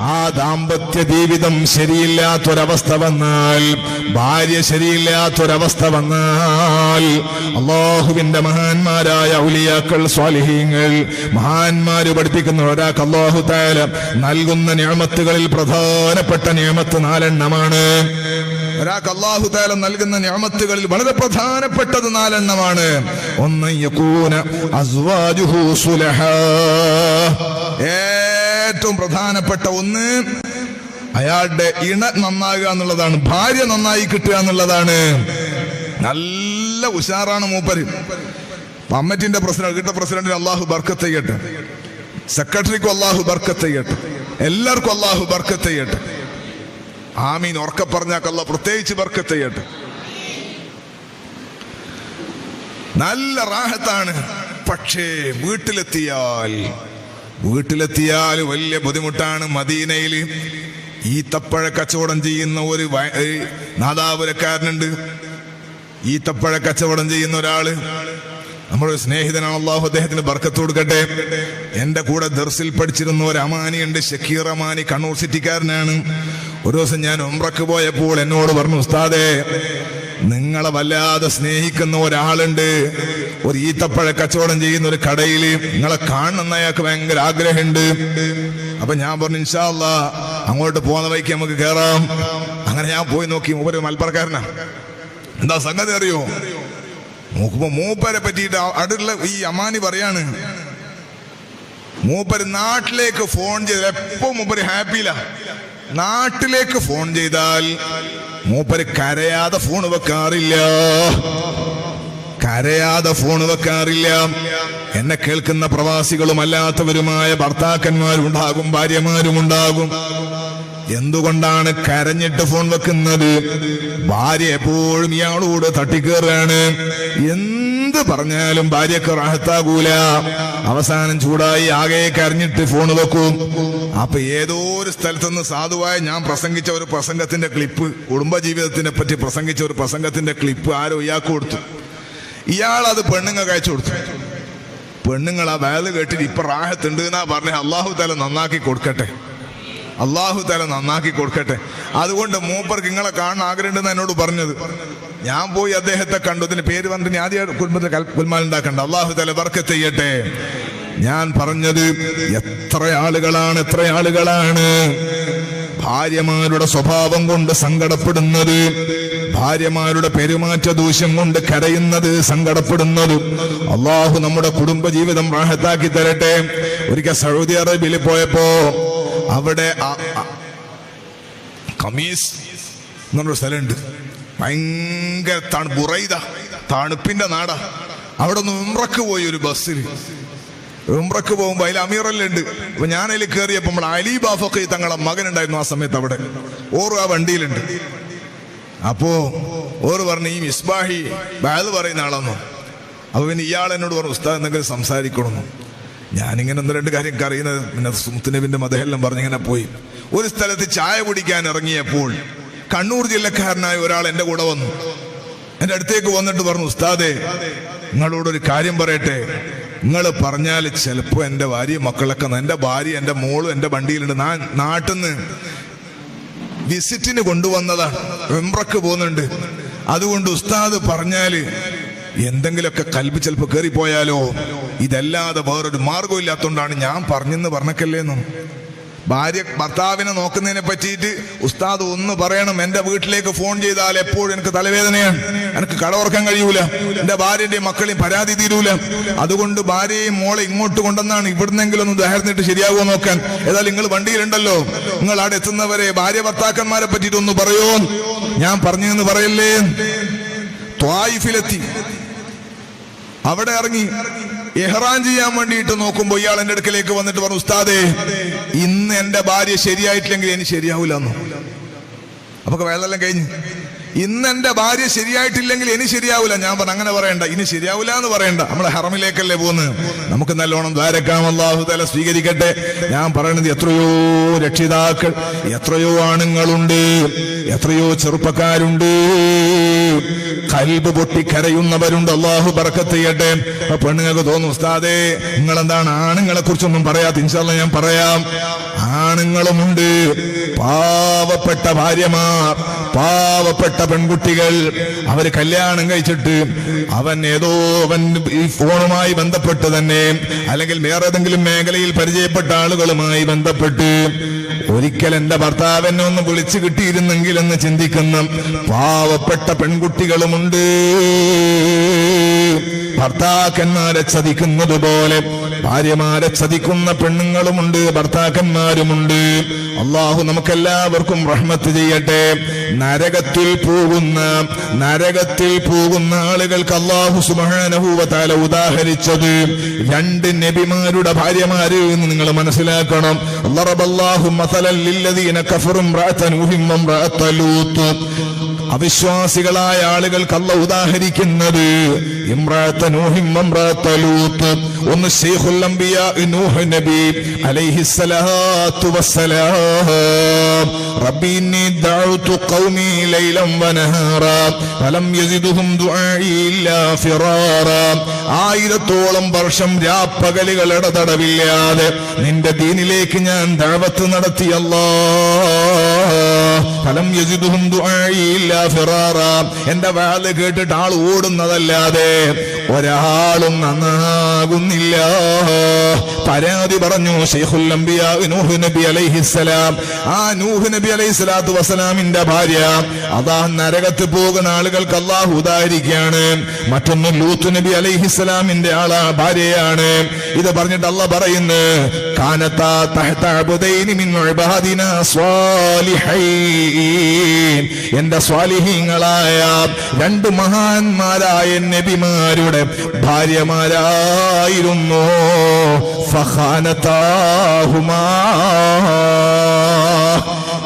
ആ ദാമ്പത്യ ജീവിതം ശരിയില്ലാത്തൊരവസ്ഥ വന്നാൽ ഭാര്യ ശരിയില്ലാത്തൊരവസ്ഥ വന്നാൽ അള്ളാഹുവിന്റെ മഹാന്മാരായ ഔലിയാക്കൾ സ്വാലിഹീങ്ങൾ മഹാന്മാര് പഠിപ്പിക്കുന്ന ഒരാൾക്ക് അള്ളാഹു താല നൽകുന്ന നിയമത്തുകളിൽ പ്രധാനപ്പെട്ട നിയമത്ത് നാലെണ്ണമാണ്. ഒരാൾക്ക് അള്ളാഹു താല നൽകുന്ന നിയമത്തുകളിൽ വളരെ പ്രധാനപ്പെട്ടത് നാലെണ്ണമാണ്. ഒന്ന് യകൂന അസ്വാജുഹു സുലഹാ. ഏറ്റവും പ്രധാനപ്പെട്ട ഒന്ന് അയാളുടെ ഇണ നന്നാകുക എന്നുള്ളതാണ് ഭാര്യ നന്നായി കിട്ടുക എന്നുള്ളതാണ്. നല്ല ഉഷാറാണ് മൂപ്പര്. അമ്മറ്റിന്റെ പ്രസിഡന്റ് കിട്ട പ്രസിഡന്റിന് അള്ളാഹു ബർക്കത്ത് ചെയ്യട്ടെ. സെക്രട്ടറിക്കും അള്ളാഹു ബർക്കത്ത് ചെയ്യട്ടെ. എല്ലാവർക്കും അള്ളാഹു ബർക്കത്ത് ചെയ്യട്ടെ. ആമീൻ. ഉറക്ക പറഞ്ഞാക്കല്ല പ്രത്യേകിച്ച് ബർക്കത്ത് ചെയ്യട്ടെ. നല്ല റാഹത്താണ്. പക്ഷേ വീട്ടിലെത്തിയാൽ വീട്ടിലെത്തിയാൽ വലിയ ബുദ്ധിമുട്ടാണ് മദീനയിൽ തപ്പഴ കച്ചവടം ചെയ്യുന്ന ഒരു നാദാപുരക്കാരനുണ്ട്. ഈത്തപ്പഴ കച്ചവടം ചെയ്യുന്ന ഒരാൾ. നമ്മുടെ സ്നേഹിതനാണ്. അള്ളാഹു അദ്ദേഹത്തിന് ബർക്കത്ത് കൊടുക്കട്ടെ. എന്റെ കൂടെ ദർസിൽ പഠിച്ചിരുന്ന ഒരു അമാനിയുണ്ട്. ഷക്കീർ അമാനി കണ്ണൂർ സിറ്റിക്കാരനാണ്. ഒരു ദിവസം ഞാൻ ഉംറക്ക് പോയപ്പോൾ എന്നോട് പറഞ്ഞു ഉസ്താദേ നിങ്ങളെ വല്ലാതെ സ്നേഹിക്കുന്ന ഒരാളുണ്ട്. ഒരു ഈത്തപ്പഴ കച്ചവടം ചെയ്യുന്ന ഒരു കടയിൽ നിങ്ങളെ കാണുന്ന അയാൾക്ക് ഭയങ്കര ആഗ്രഹമുണ്ട്. അപ്പൊ ഞാൻ പറഞ്ഞു ഇൻഷാല്ല അങ്ങോട്ട് പോകുന്ന വഴിക്ക് നമുക്ക് കേറാം. അങ്ങനെ ഞാൻ പോയി നോക്കി മൂപ്പര് മലപ്പുറക്കാരനാ എന്താ സംഗതി അറിയോ? നോക്കുമ്പോ മൂപ്പരെ പറ്റിയിട്ട് അടുത്തുള്ള ഈ അമാനി പറയാണ് മൂപ്പര് നാട്ടിലേക്ക് ഫോൺ ചെയ്ത് എപ്പോ മൂപ്പര് ഹാപ്പിയില്ല നാട്ടിലേക്ക് ഫോൺ ചെയ്താൽ മൂപ്പര് കരയാതെ ഫോൺ വെക്കാറില്ല. കരയാതെ ഫോൺ വെക്കാറില്ല. എന്നെ കേൾക്കുന്ന പ്രവാസികളും അല്ലാത്തവരുമായ ഭർത്താക്കന്മാരുണ്ടാകും ഭാര്യമാരും ഉണ്ടാകും എന്തുകൊണ്ടാണ് കരഞ്ഞിട്ട് ഫോൺ വെക്കുന്നത്? ഭാര്യ എപ്പോഴും ഇയാളോട് തട്ടിക്കേറാണ്. എന്ത് പറഞ്ഞാലും ഭാര്യക്ക് റാഹത്താകൂല. അവസാനം ചൂടായി ആകെ കരഞ്ഞിട്ട് ഫോൺ വെക്കും. അപ്പൊ ഏതോ ഒരു സ്ഥലത്തുനിന്ന് സാധുവായ ഞാൻ പ്രസംഗിച്ച ഒരു പ്രസംഗത്തിന്റെ ക്ലിപ്പ് കുടുംബജീവിതത്തിനെ പറ്റി പ്രസംഗിച്ച ഒരു പ്രസംഗത്തിന്റെ ക്ലിപ്പ് ആരോ ഇയാൾക്ക് കൊടുത്തു. ഇയാൾ അത് പെണ്ണുങ്ങൾക്ക് അയച്ചു കൊടുത്തു. പെണ്ണുങ്ങൾ ആ വേൽ കേട്ടിട്ട് ഇപ്പൊ റാഹത്തുണ്ട് എന്നാ പറഞ്ഞ അള്ളാഹു തല നന്നാക്കി കൊടുക്കട്ടെ. അള്ളാഹു തല നന്നാക്കി കൊടുക്കട്ടെ. അതുകൊണ്ട് മൂപ്പർക്ക് നിങ്ങളെ കാണാൻ ആഗ്രഹമുണ്ടെന്ന് എന്നോട് പറഞ്ഞത്. ഞാൻ പോയി അദ്ദേഹത്തെ കണ്ടു. ഇതിന്റെ പേര് പറഞ്ഞിട്ട് ഞാൻ ആദ്യം കുടുംബത്തിൽ കുൽമാൽ ഉണ്ടാക്കണ്ട. അള്ളാഹു തല വർക്ക് ചെയ്യട്ടെ. ഞാൻ പറഞ്ഞത് എത്ര ആളുകളാണ് എത്ര ആളുകളാണ്? ഭാര്യമാരുടെ സ്വഭാവം കൊണ്ട് സങ്കടപ്പെടുന്നത്. ഭാര്യമാരുടെ പെരുമാറ്റ ദൂഷ്യം കൊണ്ട് കരയുന്നത് സങ്കടപ്പെടുന്നത് അള്ളാഹു നമ്മുടെ കുടുംബജീവിതം റാഹത്താക്കി തരട്ടെ. ഒരിക്കൽ സൗദി അറേബ്യയിൽ പോയപ്പോ അവിടെ കമീസ് എന്നൊരു സ്ഥലമുണ്ട്. ഭയങ്കര ബുറൈദ തണുപ്പിന്റെ നാടാ. അവിടെ നിന്ന് ഉംറക്ക് പോയി ഒരു ബസ്സിൽ ഉംറക്ക് പോകുമ്പോ അതിൽ അമീറല്ലുണ്ട് അപ്പൊ ഞാൻ അതിൽ കയറിയപ്പോ നമ്മൾ അലി ബാഫൊക്കെ തങ്ങളുടെ മകൻ ഉണ്ടായിരുന്നു ആ സമയത്ത് അവിടെ. ഓറും ആ വണ്ടിയിലുണ്ട്. അപ്പോ ഓറ് പറഞ്ഞു ഈ മിസ്ബാഹി ബാദ് പറയുന്ന ആളെന്നോ? അപ്പൊ പിന്നെ ഇയാൾ എന്നോട് പറഞ്ഞു ഉസ്താദ് എന്തെങ്കിലും സംസാരിക്കണമെന്നു ഞാനിങ്ങനെ ഒന്ന് രണ്ട് കാര്യം അറിയുന്നത് പിന്നെ സുമുത്തുനബിന്റെ മതഹെല്ലാം പറഞ്ഞിങ്ങനെ പോയി. ഒരു സ്ഥലത്ത് ചായ കുടിക്കാൻ ഇറങ്ങിയപ്പോൾ കണ്ണൂർ ജില്ലക്കാരനായ ഒരാൾ എന്റെ കൂടെ വന്നു. എന്റെ അടുത്തേക്ക് വന്നിട്ട് പറഞ്ഞു ഉസ്താദേ നിങ്ങളോടൊരു കാര്യം പറയട്ടെ. നിങ്ങൾ പറഞ്ഞാൽ ചിലപ്പോൾ എന്റെ ഭാര്യ മക്കളൊക്കെ എന്റെ ഭാര്യ എന്റെ മോളും എന്റെ വണ്ടിയിലുണ്ട്. നാട്ടിൽ നിന്ന് വിസിറ്റിന് കൊണ്ടുവന്നതാണ്. വെമ്പ്രക്ക് പോകുന്നുണ്ട്. അതുകൊണ്ട് ഉസ്താദ് പറഞ്ഞാൽ എന്തെങ്കിലുമൊക്കെ കൽബ് ചിലപ്പോ കയറിപ്പോയാലോ ഇതല്ലാതെ വേറൊരു മാർഗം ഇല്ലാത്തോണ്ടാണ് ഞാൻ പറഞ്ഞെന്ന് പറഞ്ഞക്കല്ലേന്നും. ഭാര്യ ഭർത്താവിനെ നോക്കുന്നതിനെ പറ്റിയിട്ട് ഉസ്താദ് ഒന്ന് പറയണം. എന്റെ വീട്ടിലേക്ക് ഫോൺ ചെയ്താൽ എപ്പോഴും എനിക്ക് തലവേദനയാണ്. എനിക്ക് കടവർക്കാൻ കഴിയൂല. എന്റെ ഭാര്യയുടെയും മക്കളെയും പരാതി തീരൂല. അതുകൊണ്ട് ഭാര്യയും മോളെ ഇങ്ങോട്ട് കൊണ്ടെന്നാണ് ഇവിടുന്നെങ്കിലും ഒന്ന് ദഹർന്നിട്ട് ശരിയാകുമോ നോക്കാൻ. ഏതായാലും നിങ്ങൾ വണ്ടിയിലുണ്ടല്ലോ. നിങ്ങൾ അവിടെ എത്തുന്നവരെ ഭാര്യ ഭർത്താക്കന്മാരെ പറ്റിയിട്ട് ഒന്ന് പറയോ? ഞാൻ പറഞ്ഞു എന്ന് പറയല്ലേ? ത്വായിഫിലെത്തി. അവിടെ ഇറങ്ങി. എഹ്റാൻ ചെയ്യാൻ വേണ്ടിയിട്ട് നോക്കുമ്പോ ഇയാൾ എന്റെ അടുക്കലേക്ക് വന്നിട്ട് പറഞ്ഞു ഉസ്താദേ ഇന്ന് എന്റെ ഭാര്യ ശരിയായിട്ടില്ലെങ്കിൽ എനിക്ക് ശരിയാവൂല അപ്പൊ വെള്ളമെല്ലാം കഴിഞ്ഞ്. ഇന്ന് എന്റെ ഭാര്യ ശരിയായിട്ടില്ലെങ്കിൽ ഇനി ശരിയാവില്ല ഞാൻ പറഞ്ഞു അങ്ങനെ പറയണ്ട ഇനി ശരിയാവില്ല എന്ന് പറയണ്ട. നമ്മളെ ഹറമിലേക്കല്ലേ പോകുന്നത് നമുക്ക് നല്ലോണം ദ്വാരക്കാം അള്ളാഹു തല സ്വീകരിക്കട്ടെ. ഞാൻ പറയണത് എത്രയോ രക്ഷിതാക്കൾ എത്രയോ ആണുങ്ങളുണ്ട് എത്രയോ ചെറുപ്പക്കാരുണ്ട്. കൽബ് പൊട്ടിക്കരയുന്നവരുണ്ട്. അള്ളാഹു ബർക്കത്ത് പെണ്ണുങ്ങൾക്ക് തോന്നും ഉസ്താദേ നിങ്ങൾ എന്താണ് ആണുങ്ങളെ കുറിച്ചൊന്നും പറയാത്ത? ഇൻഷാല്ല ഞാൻ പറയാം. ആണുങ്ങളുമുണ്ട്. പാവപ്പെട്ട ഭാര്യമാർ പാവപ്പെട്ട പെൺകുട്ടികൾ. അവർ കല്യാണം കഴിച്ചിട്ട് അവൻ ഏതോ അവൻ ഈ ഫോണുമായി ബന്ധപ്പെട്ട് തന്നെ അല്ലെങ്കിൽ വേറെ ഏതെങ്കിലും മേഖലയിൽ പരിചയപ്പെട്ട ആളുകളുമായി ബന്ധപ്പെട്ട് ഒരിക്കൽ എന്റെ ഭർത്താവിനെ ഒന്ന് വിളിച്ചു കിട്ടിയിരുന്നെങ്കിൽ എന്ന് ചിന്തിക്കുന്ന പാവപ്പെട്ട പെൺകുട്ടികളുമുണ്ട്. ഭർത്താക്കന്മാരെ ചതിക്കുന്നത് പോലെ ഭാര്യമാരെ ചതിക്കുന്ന പെണ്ണുങ്ങളുമുണ്ട് ഭർത്താക്കന്മാരുമുണ്ട്. അള്ളാഹു നമുക്കെല്ലാവർക്കും റഹ്മത്ത് ചെയ്യട്ടെ. നരകത്തിൽ പോകുന്ന നരകത്തിൽ പോകുന്ന ആളുകൾക്ക് അള്ളാഹു സുബാനഹൂവത്താല ഉദാഹരിച്ചത് രണ്ട് നബിമാരുടെ ഭാര്യമാര് എന്ന് നിങ്ങൾ മനസ്സിലാക്കണം. അവിശ്വാസികളായ ആളുകൾക്ക് അല്ല ഉദാഹരിക്കുന്നത് നൂഹിം ഒന്ന് ശൈഖുൽ നൂഹ് നബി. ഫലം യസിദുഹും ദുആഇ ഇല്ലാ ഫിറാറ. ആയിരത്തോളം വർഷം രാപ്പകലുകൾ ഇടതടവില്ലാതെ നിന്റെ ദീനിലേക്ക് ഞാൻ ദഅവത്ത് നടത്തി അല്ലാ ഫലം എന്റെ വാൽ കേട്ടിട്ട് ആൾ ഓടുന്നതല്ലാതെ ഒരാളും നന്നാകുന്നില്ല. പരാതി പറഞ്ഞു ഷെയ്ഖുൽ നൂഹ് നബി അലൈഹിസ്സലാം ആ നൂഹ് നബി അലൈഹിസ്സലാത്തു വസ്സലാമിന്റെ ഭാര്യ അതാ നരകത്ത് പോകുന്ന ആളുകൾക്ക് അള്ളാഹു ഉദാഹരിക്കുകയാണ്. മറ്റൊന്ന് ലൂത്ത് നബി അലൈഹിസ്സലാമിന്റെ ആളാ ഭാര്യയാണ്. ഇത് പറഞ്ഞിട്ട് അല്ല പറയുന്നു കാനത്താ തഹ്ത അബ്ദൈനി മിൻ ഇബാദിനാ സ്വാലിഹൈൻ. എന്റെ സ്വാലിഹീങ്ങളായ രണ്ട് മഹാന്മാരായ നബിമാരുടെ ഭാര്യമാരായിരുന്നു. ഫഖാനത്താഹുമാ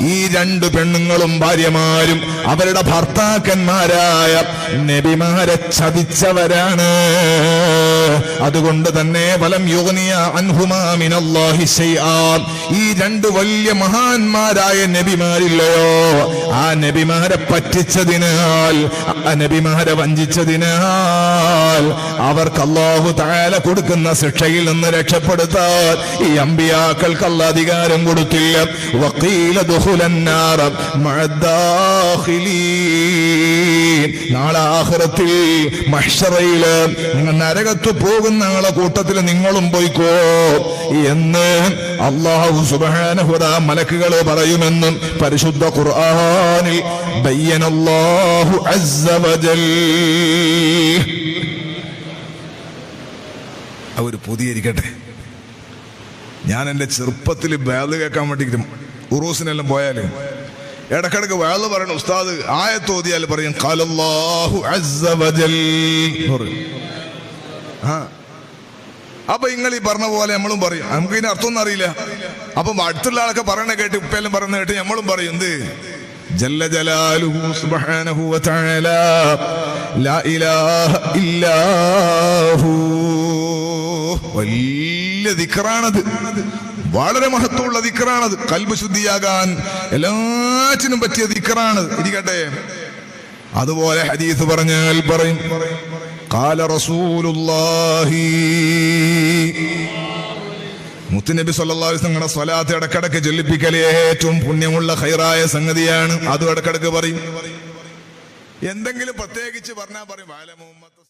ഈ രണ്ട് പെണ്ണുങ്ങളും ഭാര്യമാരും അവരുടെ ഭർത്താക്കന്മാരായ നബിമാരെ ചതിച്ചവരാണ്. അതുകൊണ്ട് തന്നെ വലം യോനിയ അൻഹുമാമിനല്ലാഹി ശൈആ. ഈ രണ്ട് വലിയ മഹാന്മാരായ നബിമാരില്ലയോ? ആ നബിമാരെ പറ്റിച്ചതിനാൽ ആ നബിമാരെ വഞ്ചിച്ചതിനാൽ അവർക്ക് അള്ളാഹു താല കൊടുക്കുന്ന ശിക്ഷയിൽ നിന്ന് രക്ഷപ്പെടുത്താൻ ഈ അമ്പിയാക്കൾക്ക് അധികാരം കൊടുത്തില്ല. വക്കീല നാളെ ആഹ്റത്തിൽ മഹ്ഷറയിൽ നിങ്ങൾ നരകത്ത് പോകുന്ന ആളെ കൂട്ടത്തിൽ നിങ്ങളും പോയിക്കോ എന്ന് അള്ളാഹു സുബാനഹുദ മലക്കുകൾ പറയുമെന്നും പരിശുദ്ധ ഖുർആനിൽ ബയ്യനല്ലാഹു അസ്സ വജൽ. അവർ പുതിയിരിക്കട്ടെ ഞാൻ എന്റെ ചെറുപ്പത്തിൽ ബാൽ കേൾക്കാൻ വേണ്ടിയിട്ട് ഉറൂസിനെല്ലാം പോയാൽ ഇടക്കിടക്ക് വേൾ പറയണം ഉസ്താദ് ആയത്തോതിയാൽ പറയും കലല്ലാഹു. ആ. അപ്പൊ നിങ്ങൾ ഈ പറഞ്ഞ പോലെ നമ്മളും പറയും. നമുക്ക് ഇതിന് അർത്ഥമൊന്നും അറിയില്ല. അപ്പം അടുത്തുള്ള ആളൊക്കെ പറയണ കേട്ട് ഉപ്പയെല്ലാം പറയുന്ന കേട്ട് നമ്മളും പറയും എന്ത്? ജല്ല ജലാലുഹു സുബ്ഹാനഹു വതആല ലാ ഇലാഹ ഇല്ലാഹു. വലിയ ദിക്റാണത്. വളരെ മഹത്വമുള്ള ദിക്കറാണത് കൽബ് ശുദ്ധിയാകാൻ എല്ലാറ്റിനും പറ്റിയ ദിക്കറാണ് ഇരിക്കട്ടെ അതുപോലെ ഹദീസ് പറഞ്ഞാൽ പറയും. കാല റസൂലുള്ളാഹി മുത്തുനബി സല്ലാസ് വസല്ലം സ്വലാത്ത് ഇടക്കിടക്ക് ചൊല്ലിപ്പിക്കലേ ഏറ്റവും പുണ്യമുള്ള ഹൈറായ സംഗതിയാണ്. അതും ഇടക്കിടക്ക് പറയും. എന്തെങ്കിലും പ്രത്യേകിച്ച് പറഞ്ഞാൽ പറയും. വാല മുഹമ്മദ്